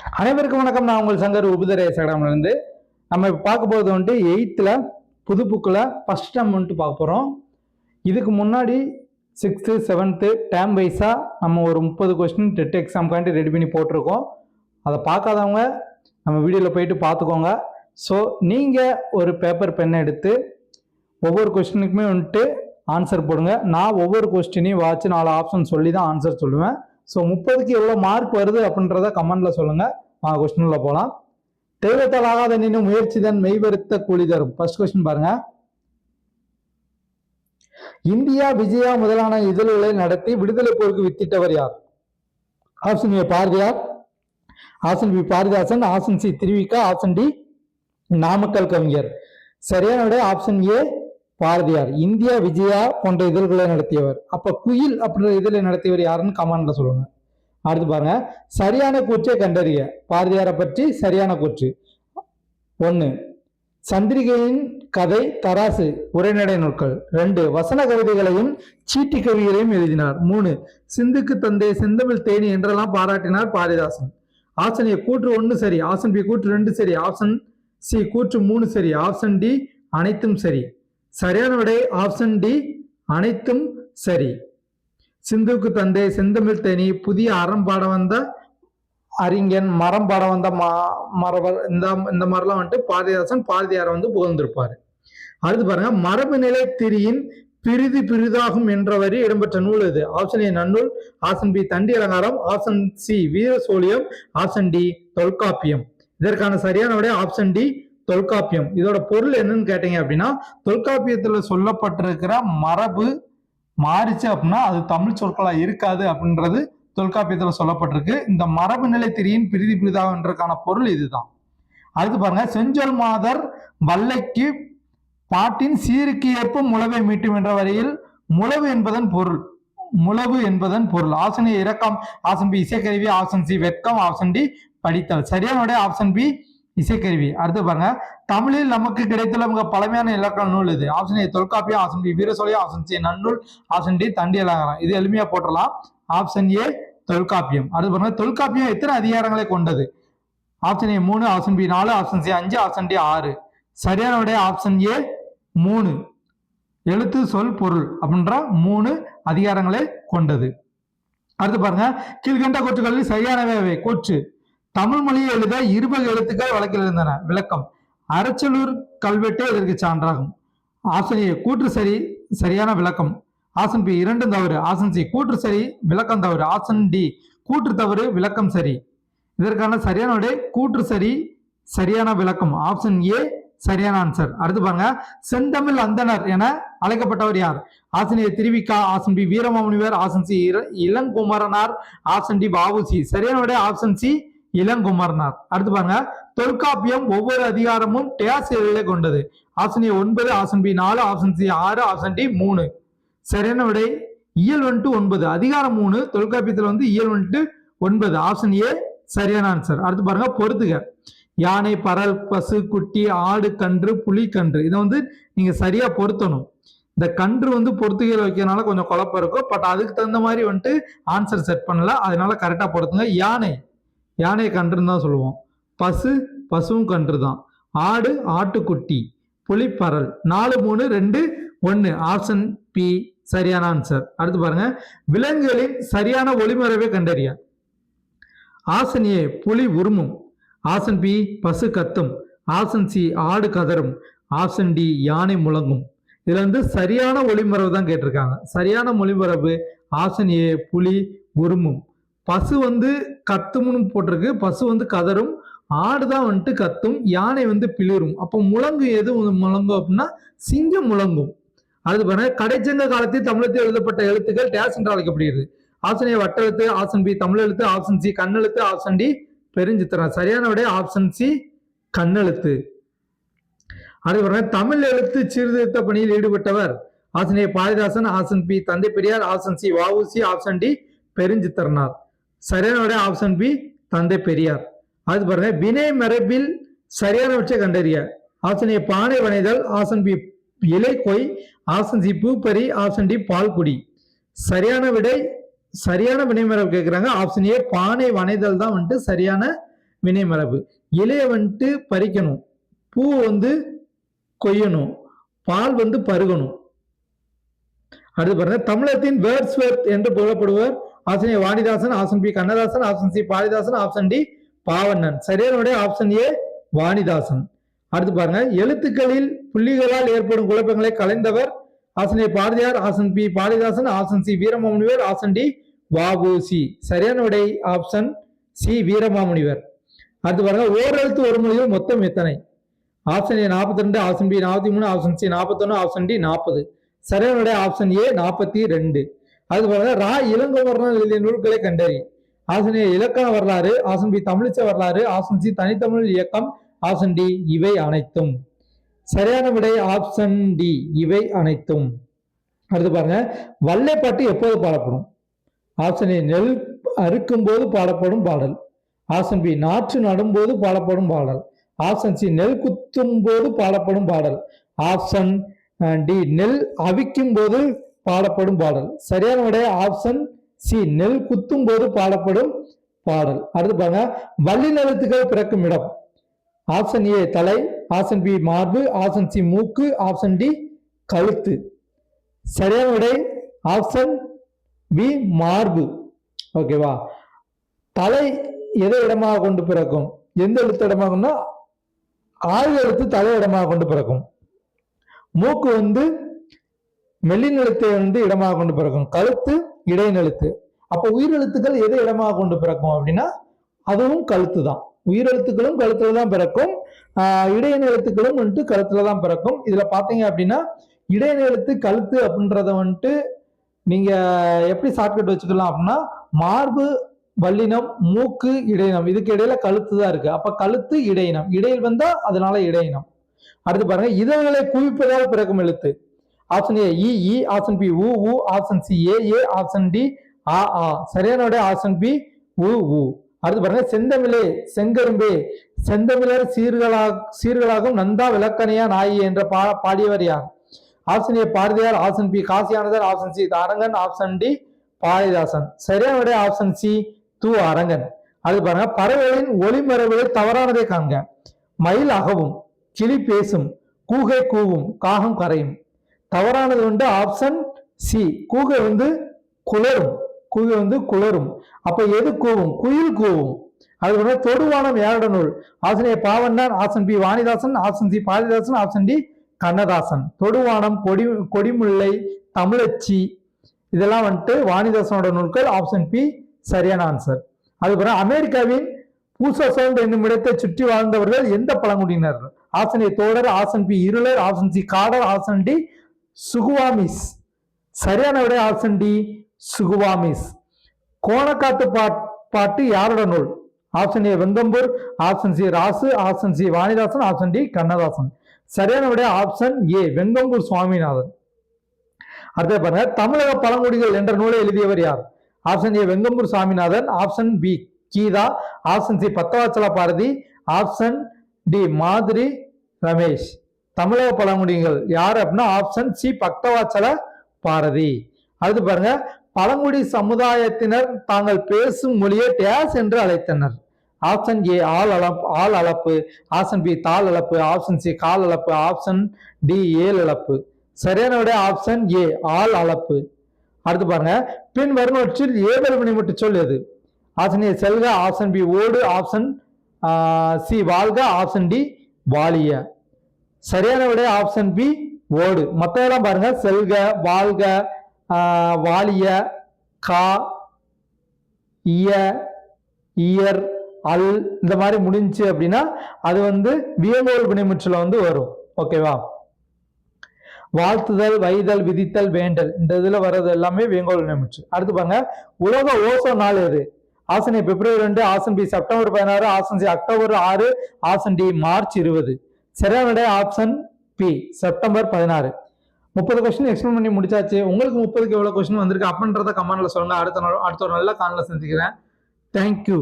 அனைவருக்கும் வணக்கம். நான் உங்கள் சங்கர் உபுதரே இருந்து நம்ம இப்போ பார்க்க போகிறது வந்துட்டு எயித்தில் புது புக்கில் ஃபஸ்ட் டைம் வந்துட்டு பார்க்க போகிறோம் இதுக்கு முன்னாடி சிக்ஸ்த்து செவன்த்து டேம் வைஸாக நம்ம ஒரு முப்பது கொஸ்டின் டெட் எக்ஸாம்காண்டி ரெடி பண்ணி போட்டிருக்கோம். அதை பார்க்காதவங்க நம்ம வீடியோவில் போயிட்டு பார்த்துக்கோங்க. ஸோ நீங்கள் ஒரு பேப்பர் பென் எடுத்து ஒவ்வொரு கொஸ்டினுக்குமே வந்துட்டு ஆன்சர் போடுங்க. நான் ஒவ்வொரு கொஸ்டினையும் வாட்சி நாலு ஆப்ஷன் சொல்லி தான் ஆன்சர் சொல்லுவேன். ஸோ முப்பதுக்கு எவ்வளோ மார்க் வருது அப்படின்றத கமெண்ட்ல சொல்லுங்க. நான் கொஸ்டின்ல போகலாம் தெய்வத்தால் ஆகாத நின்று முயற்சி தான் மெய்வருத்த கூலி தரும். ஃபர்ஸ்ட் கொஸ்டின் பாருங்க. இந்தியா விஜயா முதலான இதழ்களை நடத்தி விடுதலை போருக்கு வித்திட்டவர் யார்? Option A Bharathiyar. Option B Bharathidasan. Option C Thiruvika. Option D Namakkal கவிஞர். சரியான விட option A Bharathiyar. India Vijaya போன்ற இதழ்களை நடத்தியவர். அப்ப குயில் அப்படின்ற இதழை நடத்தியவர் யாருன்னு கமெண்ட்ல சொல்லுங்க. அடுத்து பாருங்க. சரியான கூற்றை கண்டறிய. பாரதியாரை பற்றி சரியான கூற்று. ஒன்று சந்திரிகையின் கதை தராசு உரைநடை நூல்கள். ரெண்டு வசன கவிதைகளையும் சீட்டி கவிகளையும் எழுதினார். மூணு சிந்துக்கு தந்தை செந்தமிழ் தேனி என்றெல்லாம் பாராட்டினார் பாரதிதாசன். ஆப்ஷன் ஏ கூற்று ஒன்று சரி. ஆப்ஷன் பி கூற்று ரெண்டு சரி. ஆப்ஷன் சி கூற்று மூணு சரி. ஆப்ஷன் டி அனைத்தும் சரி. சரியான விடை ஆப்ஷன் டி அனைத்தும் சரி. சிந்துவுக்கு தந்தை செந்தமிழ் தேனி புதிய அறம் பாட வந்த அறிஞன் மரம் பாட வந்த மா மரவர் இந்த இந்த மாதிரிலாம் வந்துட்டு பாரதிதாசன் பாரதியாரை வந்து புகழ்ந்திருப்பாரு. அடுத்து பாருங்க மரபு நிலை திரியின் பிரிதி பிரிதாகும் என்ற வரி இடம்பெற்ற நூல் இது option A Nannool. Option B Dandi Alankaram. Option C வீர சோழியம் ஆப்ஷன் டி தொல்காப்பியம். இதற்கான சரியான விட ஆப்ஷன் டி தொல்காப்பியம். இதோட பொருள் என்னன்னு கேட்டீங்க அப்படின்னா தொல்காப்பியத்துல சொல்லப்பட்டிருக்கிற மரபு மாறிச்சு அப்படின்னா அது தமிழ் சொற்களா இருக்காது அப்படின்றது தொல்காப்பியத்துல சொல்லப்பட்டிருக்கு. இந்த மரபு நிலை திரியின் பிரிதி பிரிதாகன்றதுக்கான பொருள் இதுதான். அடுத்து பாருங்க செஞ்சொல் மாதர் வல்லைக்கு பாட்டின் சீருக்கு ஏற்ப முளவை மீட்டும் என்ற வரையில் முளவு என்பதன் பொருள் முளவு என்பதன் பொருள். ஆசனை இறக்கம் ஆசன் பி இசைக்கருவி. ஆசன் சி வெட்கம். ஆப்ஷன் டி படித்தல். சரியான ஆப்ஷன் பி இசைக்கருவி. அடுத்து பாருங்க. தமிழில் நமக்கு கிடைத்துள்ள மிக பழமையான இலக்கண நூல் இது. Option A Tholkappiyam. Option B Veerasoliyam option C Nannool. Option D Dandi Alankaram. இது எளிமையா போட்டலாம் ஆப்ஷன் ஏ தொல்காப்பியம். அடுத்து பாருங்க. தொல்காப்பியம் எத்தனை அதிகாரங்களை கொண்டது? ஆப்ஷன் ஏ மூணு. ஆப்ஷன் பி நாலு. ஆப்ஷன் சி அஞ்சு. ஆப்ஷன் டி ஆறு. சரியான உடைய ஆப்ஷன் ஏ மூணு. எழுத்து சொல் பொருள் அப்படின்ற மூணு அதிகாரங்களை கொண்டது. அடுத்து பாருங்க. கீழ்கண்ட கூற்றுகளில் சரியானவை அவை. கூற்று தமிழ் மொழியை எழுத இருபது எழுத்துக்கள் வழக்கில் இருந்தன. விளக்கம். அரச்சலூர் கல்வெட்டே இதற்கு சான்றாகும். ஆப்ஷன் ஏ கூற்று சரி சரியான விளக்கம். ஆப்ஷன் பி இரண்டும் தவறு. ஆப்ஷன் சி கூற்று சரி விளக்கம் தவறு. ஆப்ஷன் டி கூற்று தவறு விளக்கம் சரி. இதற்கான சரியான விட கூற்று சரி சரியான விளக்கம். ஆப்ஷன் ஏ சரியான ஆன்சர் அடுத்து பாருங்க. செந்தமிழ் அந்தனர் என அழைக்கப்பட்டவர் யார்? Option Thiruvika option B Veeramamunivar option C Ilankumaranar option D பாபுசி சரியான விட ஆப்ஷன் சி இளங்குமர்னார் அடுத்து பாருங்க. தொல்காப்பியம் ஒவ்வொரு அதிகாரமும் டேஸ் எழுதை கொண்டது. ஆப்ஷன் ஏ ஒன்பது ஆப்ஷன் பி நாலு ஆப்ஷன் சி ஆறு ஆப்ஷன் டி மூணு. சரியான விடை இயல் வந்துட்டு ஒன்பது. அதிகாரம் மூணு தொல்காப்பியத்தில் வந்து இயல் வந்துட்டு ஒன்பது. ஆப்ஷன் ஏ சரியான ஆன்சர் அடுத்து பாருங்க பொறுத்துக. யானை பறல் பசு குட்டி ஆடு கன்று புலி கன்று. இதை வந்து நீங்க சரியா பொருத்தணும். இந்த கன்று வந்து பொறுத்துகையில் வைக்கிறதுனால கொஞ்சம் குழப்பம் இருக்கும். பட் அதுக்கு தகுந்த மாதிரி வந்துட்டு ஆன்சர் செட் பண்ணல. அதனால கரெக்டாக பொறுத்துங்க. யானை யானை கன்றுன்னு தான் சொல்லுவோம். பசு பசுவும் கன்று தான் ஆடு ஆட்டுக்குட்டி. புலி பறல் நாலு மூணு ரெண்டு ஒன்று ஆப்ஷன் பி சரியான ஆன்சர் அடுத்து பாருங்க. விலங்குகளின் சரியான ஒளிமரபை கண்டறிய. ஆசன் ஏ புலி உருமும். ஆசன் பி பசு கத்தும். ஆசன் சி ஆடு கதரும் ஆசன் டி யானை முழங்கும். இதுல வந்து சரியான ஒளிமரபு தான் கேட்டிருக்காங்க. சரியான மொழிமரபு ஆசனியே ஏ புலி உருமும். பசு வந்து கத்தும்னு போட்டிருக்கு. பசு வந்து கதரும் ஆடு தான் வந்துட்டு கத்தும். யானை வந்து பிளிரும். அப்போ முழங்கு எது முழங்கும் அப்படின்னா சிங்கம் முழங்கும். அடுத்து பாருங்க. கடைச்சங்க காலத்தில் தமிழத்தில் எழுதப்பட்ட எழுத்துக்கள் டேஸ் என்று அழைக்கப்படுகிறது. ஆப்ஷன் ஏ வட்டெழுத்து ஆப்ஷன் பி தமிழ் எழுத்து ஆப்ஷன் சி கண்ணெழுத்து ஆப்ஷன் டி பெருஞ்சித்திரம். சரியான விட ஆப்ஷன் சி கண்ணெழுத்து. அடுத்து பாருங்க. தமிழ் எழுத்து சீர்திருத்த பணியில் ஈடுபட்டவர் option A Bharathidasan option B தந்தை Periyar option C VOC option D Perunchithiranar. சரியான ஆப்ஷன் பி தந்தை பெரியார். அது பாருங்க வினை மரபில் சரியானவற்றை கண்டறிய. ஆப்ஷன் ஏ பானை வனைதல். ஆப்ஷன் பி இலை கொய். ஆப்ஷன் சி பூப்பரி. ஆப்ஷன் டி பால் குடி சரியான விடை சரியான வினைமரபு கேட்குறாங்க ஆப்ஷன் ஏ பானை வனைதல் தான் வந்துட்டு சரியான வினைமரபு இலையை வந்துட்டு பறிக்கணும். பூ வந்து கொய்யணும். பால் வந்து பருகணும். அடுத்து பாருங்க தமிழகத்தின் வேர்ட்ஸ்வர்த் என்று புகழப்படுவர் option A Vanidasan option B Kannadasan option C Bharathidasan option D Pavannan. சரியான விடை ஆப்ஷன் ஏ வாணிதாசன். அடுத்து பாருங்க. எழுத்துக்களில் புள்ளிகளால் ஏற்படும் குழப்பங்களை கலைந்தவர் option A Bharathiyar option B Bharathidasan option C Veeramamunivar option D C சரியான விடை ஆப்ஷன் சி வீரமாமுனிவர். அடுத்து பாருங்க. ஓரெழுத்து ஒரு மொழியில் மொத்தம் எத்தனை? ஆப்ஷன் ஏ நாற்பத்தி ரெண்டு ஆப்ஷன் பி நாற்பத்தி மூணு ஆப்ஷன் சி நாற்பத்தொன்னு ஆப்ஷன் டி நாற்பது. சரியான விடை ஆப்ஷன் ஏ நாற்பத்தி ரெண்டு. அது பாருங்க ரா இளங்கோவர்ணன் எழுதிய நூல்களை கண்டறி. ஆப்ஷன் இலக்கண வரலாறு ஆசன் பி தமிழிச்ச வரலாறு ஆசன் சி தனித்தமிழ் இயக்கம் ஆப்ஷன் டி இவை அனைத்தும். சரியான விடை ஆப்ஷன் டி இவை அனைத்தும். அடுத்து பாருங்க வல்லைப்பாட்டு எப்போது பாடப்படும்? ஆப்ஷன் ஏ நெல் அறுக்கும் போது பாடப்படும் பாடல். ஆப்ஷன் பி நாற்று நடும்போது பாடப்படும் பாடல். ஆப்ஷன் சி நெல் குத்தும் போது பாடப்படும் பாடல். ஆப்ஷன் டி நெல் அவிக்கும் போது பாடப்படும் பாடல். சரியான விடை ஆப்ஷன் சி நெல் குத்தும் போது பாடப்படும் பாடல். அடுத்து பாருங்க வள்ளிநலத்துகள் பிறக்கும் இடம். ஆப்ஷன் ஏ தலை. ஆப்ஷன் பி மார்பு. ஆப்ஷன் சி மூக்கு. ஆப்ஷன் டி கழுத்து. சரியான விடை ஆப்ஷன் பி மார்பு. ஓகேவா தலை எதை இடமாக கொண்டு பிறக்கும்? எந்த எழுத்து இடமாகும்னா ஆயுத எழுத்து தலை இடமாக கொண்டு பிறக்கும். மூக்கு வந்து மெல்லினெழுத்தை வந்து இடமாக கொண்டு பிறக்கும். கழுத்து இடைநிழுத்து. அப்ப உயிரெழுத்துக்கள் எதை இடமாக கொண்டு பிறக்கும் அப்படின்னா அதுவும் கழுத்து தான் உயிரெழுத்துக்களும் கழுத்துல தான் பிறக்கும். ஆஹ் இடைநிலத்துக்களும் வந்துட்டு கழுத்துல தான் பிறக்கும். இதுல பாத்தீங்க அப்படின்னா இடைநிலத்து கழுத்து அப்படின்றத வந்துட்டு நீங்க எப்படி ஷார்ட்கட் வச்சுக்கலாம் அப்படின்னா மார்பு வல்லினம் மூக்கு இடையினம். இதுக்கு இடையில கழுத்து தான் இருக்கு. அப்ப கழுத்து இடையினம். இடையில் வந்தா அதனால இடையினம். அடுத்து பாருங்க இதழ்களை குவிப்பதால் பிறக்கும் எழுத்து. ஆப்ஷன் ஏ இ ஆப்ஷன் பி உ உ ஆப்ஷன் சி ஏ ஏ ஆப்ஷன் டி ஆ ஆ சரியான ஆப்ஷன் பி உ உ அடுத்து பாருங்க செந்தமிழே செங்கரும்பே. செந்தமிழர் சீர்களா சீர்களாகும் நந்தா விளக்கணையா நாயி என்ற பா பாடியவர் யார்? Option A Bharathiyar. Option B காசியானதர் option C Arangan. Option D Bharathidasan சரியான விடை ஆப்ஷன் சி து அரங்கன். அது பாருங்க பறவைகளின் ஒளிமரபுகளை தவறானதை காண்க. மயில் அகவும் கிளி பேசும் கூகை கூவும் காகம் கரையும். தவறானது வந்து ஆப்ஷன் சி கூகை வந்து குளரும் கூகை வந்து குளரும் அப்போ எது கூவும்? குயில் கூவும். அது வந்து தொடுவானம் யாரோட நூல்? Option A Hassan option B Vanidasan option C Bharathidasan option D Kannadasan. தொடுவானம் கொடி கொடிமுல்லை தமிழச்சி. இதெல்லாம் வந்துட்டு வாணிதாசனோட நூல்கள் ஆப்ஷன் பி சரியான ஆன்சர் அதுக்கப்புறம் அமெரிக்காவின் பூசோசோல்ட் என்னும் இடத்தை சுற்றி வாழ்ந்தவர்கள் எந்த பழங்குடியினர் ஆப்ஷன் ஏ தோடர் option B Irular option C Kadar option D Suquamish. சரியான விட ஆப்ஷன் டி சுகுவாமிஸ். கோணக்காத்து பாட் பாட்டு யாரோட நூல்? Option A Vengambur option C Rasu. Option C Vanidasan. Option D Kannadasan. சரியான விட ஆப்ஷன் ஏ வெங்கம்பூர் சுவாமிநாதன். அடுத்த பாருங்க தமிழக பழங்குடிகள் என்ற நூலை எழுதியவர் யார்? Option A Vengambur Swaminathan. Option B Geetha. Option C பத்தவாச்சல Bharathi. Option D மாதிரி ரமேஷ். தமிழக பழங்குடிகள் யார் அப்படின்னா ஆப்ஷன் சி பக்தவாச்சல பாரதி. அடுத்து பாருங்க பழங்குடி சமுதாயத்தினர் தாங்கள் பேசும் மொழியை டேஸ் என்று அழைத்தனர். ஆப்ஷன் ஏ ஆள் அளப்பு ஆள் அளப்பு. ஆப்ஷன் பி தாள் அளப்பு. ஆப்ஷன் சி கால் அளப்பு. ஆப்ஷன் டி ஏல் அளப்பு. சரியான விட ஆப்ஷன் ஏ ஆள் அளப்பு. அடுத்து பாருங்க பின் வருவற்றில் ஏதல் வினைமுட்டு சொல் எது ஆப்ஷன் ஏ செல்க. ஆப்ஷன் பி ஓடு. ஆப்ஷன் சி வாழ்க. ஆப்ஷன் டி வாலிய சரியான விட ஆப்ஷன் பி ஓடு மற்றதெல்லாம் பாருங்க. செல்க வாழ்க வாலிய கா இய இயர் அல் இந்த மாதிரி முடிஞ்சுச்சு அப்படின்னா அது வந்து வியங்கோல் வினைமுற்றுல வந்து வரும். ஓகேவா வாழ்த்துதல் வைதல் விதித்தல் வேண்டல். இந்த இதில் வர்றது எல்லாமே வேங்கோல் வினைமுற்று அடுத்து பாருங்க. உலக ஓசோ நாள் எது? ஆசன் பிப்ரவரி ரெண்டு ஆசன் பி செப்டம்பர் பதினாறு ஆசன் சி அக்டோபர் ஆறு ஆசன் டி மார்ச் இருபது. சரியான விடை ஆப்ஷன் பி செப்டம்பர் பதினாறு. முப்பது கொஸ்டின் எக்ஸ்பிளைன் பண்ணி முடிச்சாச்சு. உங்களுக்கு முப்பதுக்கு எவ்வளோ கொஸ்டின் வந்திருக்கு? அப்படின்றத கமெண்ட்ல சொல்லுங்க. அடுத்த நாள் அடுத்த ஒரு நல்ல காலில் சந்திக்கிறேன். தேங்க்யூ